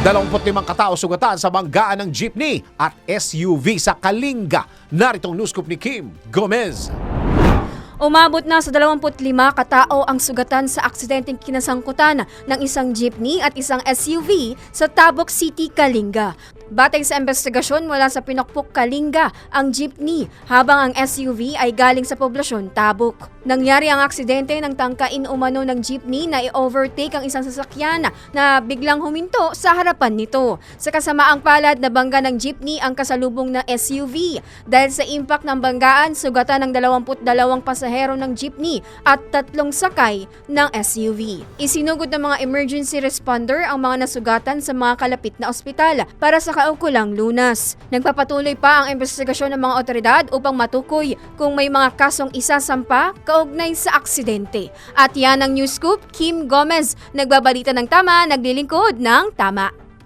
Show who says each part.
Speaker 1: 25 katao sugatan sa banggaan ng jeepney at SUV sa Kalinga. Naritong news scoop ni Kim Gomez.
Speaker 2: Umabot na sa 25 katao ang sugatan sa aksidenteng kinasangkutan ng isang jeepney at isang SUV sa Tabok City, Kalinga. Batay sa investigasyon mula sa Pinokpok, Kalinga, ang jeepney habang ang SUV ay galing sa poblasyon Tabok. Nangyari ang aksidente ng tangkain umano ng jeepney na i-overtake ang isang sasakyan na biglang huminto sa harapan nito. Sa kasamaang palad na bangga ng jeepney ang kasalubong na SUV. Dahil sa impact ng banggaan, sugatan ng 22 pasahero ng jeepney at tatlong sakay ng SUV. Isinugod ng mga emergency responder ang mga nasugatan sa mga kalapit na ospital para sa kaukulang lunas. Nagpapatuloy pa ang investigasyon ng mga otoridad upang matukoy kung may mga kasong isasampa kaugnay sa aksidente. At yan ang News Scoop, Kim Gomez, nagbabalita ng tama, naglilingkod ng tama.